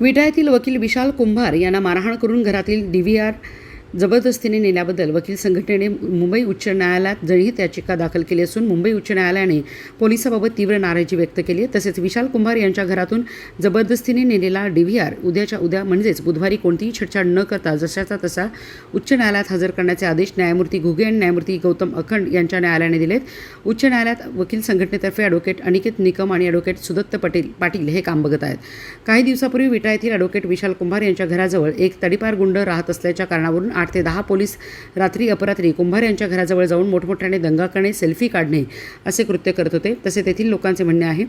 विटायातील वकील विशाल कुंभार यांना मारहाण करून घरातील डी व्ही आर जबरदस्तीने नेल्याबद्दल वकील संघटनेने मुंबई उच्च न्यायालयात जनहित याचिका दाखल केली असून मुंबई उच्च न्यायालयाने पोलिसाबाबत तीव्र नाराजी व्यक्त केली आहे. तसेच विशाल कुंभार यांच्या घरातून जबरदस्तीने नेलेला डी व्ही आर उद्याच्या उद्या म्हणजेच बुधवारी कोणतीही छेडछाड न करता जशाचा तसा उच्च न्यायालयात हजर करण्याचे आदेश न्यायमूर्ती घुगे आणि न्यायमूर्ती गौतम अखंड यांच्या न्यायालयाने दिलेत. उच्च न्यायालयात वकील संघटनेतर्फे ॲडव्होकेट अनिकेत निकम आणि ॲडव्होकेट सुदत्त पटेल पाटील हे काम बघत आहेत. काही दिवसापूर्वी विटा येथील ॲडव्होकेट विशाल कुंभार यांच्या घराजवळ एक तडीपार गुंड राहत असल्याच्या कारणावरून आठ ते दहा पोलीस रात्री अपरात्री कुंभार यांच्या घराजवळ जाऊन मोठमोठ्याने दंगा करणे सेल्फी काढणे असे कृत्य करत होते. तसे तेथील लोकांचे म्हणणे आहे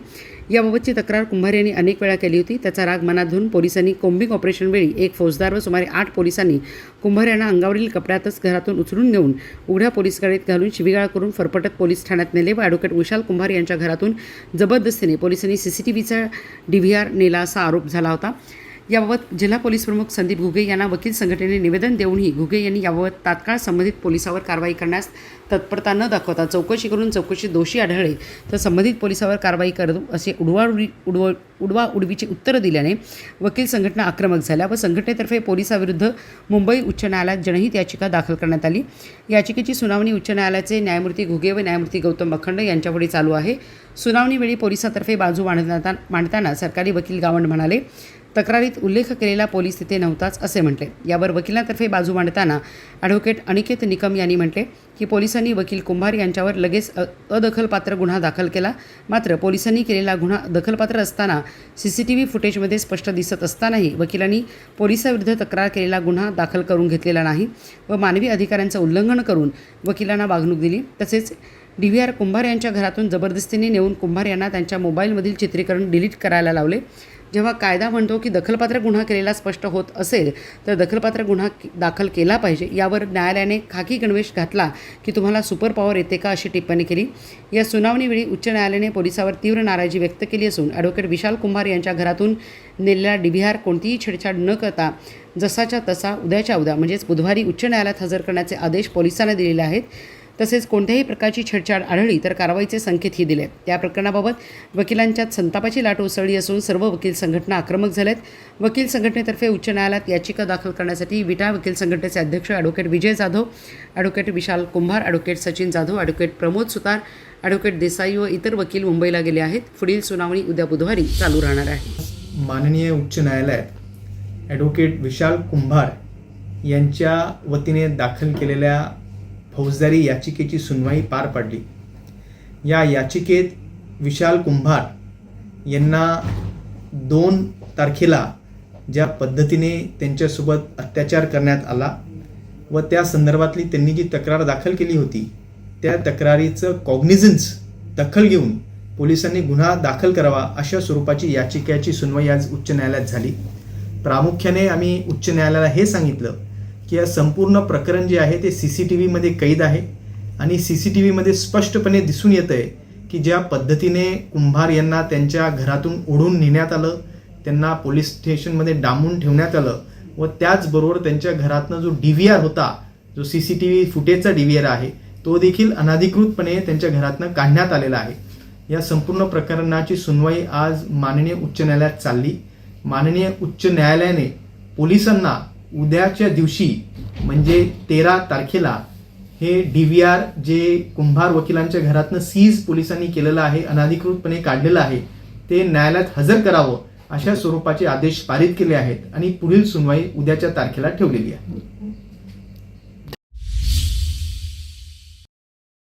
याबाबतची तक्रार कुंभार यांनी अनेक वेळा केली होती. त्याचा राग मनात धरून पोलिसांनी कोम्बिंग ऑपरेशनवेळी एक फौजदार व सुमारे आठ पोलिसांनी कुंभार यांना अंगावरील कपड्यातच घरातून उचलून नेऊन उघड्या पोलीस गाडीत घालून शिबिगाळ करून फरफटत पोलीस ठाण्यात नेले व ॲडव्होकेट विशाल कुंभार यांच्या घरातून जबरदस्तीने पोलिसांनी सीसीटीव्हीचा डी व्ही आर नेला असा आरोप झाला होता. याबाबत जिल्हा पोलीस प्रमुख संदीप घुगे यांना वकील संघटनेने निवेदन देऊनही घुगे यांनी याबाबत तात्काळ संबंधित पोलिसावर कारवाई करण्यास तत्परता न दाखवता चौकशी करून चौकशी दोषी आढळले. तर संबंधित पोलिसावर कारवाई करू असे उडवाउडी उडव उडवा उडवीची उत्तरं दिल्याने वकील संघटना आक्रमक झाल्या व संघटनेतर्फे पोलिसाविरुद्ध मुंबई उच्च न्यायालयात जनहित याचिका दाखल करण्यात आली. याचिकेची सुनावणी उच्च न्यायालयाचे न्यायमूर्ती घुगे व न्यायमूर्ती गौतम अखंड यांच्यापुढे चालू आहे. सुनावणीवेळी पोलिसातर्फे बाजू मांडता मांडताना सरकारी वकील गावंड म्हणाले तक्रारीत उल्लेख केलेला पोलीस तिथे नव्हताच असे म्हटले. यावर वकिलांतर्फे बाजू मांडताना ॲडव्होकेट अनिकेत निकम यांनी म्हटले की पोलिसांनी वकील कुंभार यांच्यावर लगेच अदखलपात्र गुन्हा दाखल केला. मात्र पोलिसांनी केलेला गुन्हा दखलपात्र असताना सी सी टी व्ही फुटेजमध्ये स्पष्ट दिसत असतानाही वकिलांनी पोलिसाविरुद्ध तक्रार केलेला गुन्हा दाखल करून घेतलेला नाही व मानवी अधिकारांचं उल्लंघन करून वकिलांना वागणूक दिली. तसेच डी व्ही आर कुंभार यांच्या घरातून जबरदस्तीने नेऊन कुंभार यांना त्यांच्या मोबाईलमधील चित्रीकरण डिलीट करायला लावले. जेव्हा कायदा म्हणतो की दखलपात्र गुन्हा केलेला स्पष्ट होत असेल तर दखलपात्र गुन्हा दाखल केला पाहिजे. यावर न्यायालयाने खाकी गणवेश घातला की तुम्हाला सुपर पॉवर येते का अशी टिप्पणी केली. या सुनावणीवेळी उच्च न्यायालयाने पोलिसावर तीव्र नाराजी व्यक्त केली असून ॲडव्होकेट विशाल कुंभार यांच्या घरातून नेलेला डी व्ही आर कोणतीही छेडछाड न करता जसाच्या तसा उद्याच्या उद्या म्हणजेच बुधवारी उच्च न्यायालयात हजर करण्याचे आदेश पोलिसांना दिलेले आहेत. तसेच कोणत्याही प्रकारची छेडछाड आढळली तर कारवाईचे संकेतही दिले त्या प्रकरणाबाबत वकिलांच्यात संतापाची लाट उसळली असून सर्व वकील संघटना आक्रमक झाल्यात वकील संघटनेतर्फे उच्च न्यायालयात याचिका दाखल करण्यासाठी विटा वकील संघटनेचे अध्यक्ष advocate Vijay Jadhav advocate Vishal Kumbhar advocate Sachin Jadhav advocate Pramod Sutar advocate Desai व इतर वकील मुंबईला गेले आहेत. पुढील सुनावणी उद्या बुधवारी चालू राहणार आहे. माननीय उच्च न्यायालयात ॲडव्होकेट विशाल कुंभार यांच्या वतीने दाखल केलेल्या फौजदारी याचिकेची सुनवाई पार पडली. या याचिकेत विशाल कुंभार यांना दोन तारखेला ज्या पद्धतीने त्यांच्यासोबत अत्याचार करण्यात आला व त्या संदर्भातली त्यांनी जी तक्रार दाखल केली होती त्या तक्रारीचं कॉग्निझन्स दखल घेऊन पोलिसांनी गुन्हा दाखल करावा अशा स्वरूपाची याचिकेची सुनवाई आज उच्च न्यायालयात झाली. प्रामुख्याने आम्ही उच्च न्यायालयाला हे सांगितलं की या संपूर्ण प्रकरण जे आहे ते सी सी टी व्हीमध्ये कैद आहे. आणि सी सी टी व्हीमध्ये स्पष्टपणे दिसून येतं आहे की ज्या पद्धतीने कुंभार यांना त्यांच्या घरातून ओढून नेण्यात आलं त्यांना पोलीस स्टेशनमध्ये डांबून ठेवण्यात आलं व त्याचबरोबर त्यांच्या घरातनं जो डी व्ही आर होता जो सी सी टी व्ही फुटेजचा डी व्ही आर आहे तो देखील अनाधिकृतपणे त्यांच्या घरातनं काढण्यात आलेला आहे. या संपूर्ण प्रकरणाची सुनवाई आज माननीय उच्च न्यायालयात चालली. माननीय उच्च न्यायालयाने पोलिसांना उद्याच्या दिवशी म्हणजे तेरा तारखेला हे डी व्ही आर जे कुंभार वकिलांच्या घरातनं सीज पोलिसांनी केलेलं आहे अनधिकृतपणे काढलेलं आहे ते न्यायालयात हजर करावं अशा स्वरूपाचे आदेश पारित केले आहेत आणि पुढील सुनवाई उद्याच्या तारखेला ठेवलेली आहे.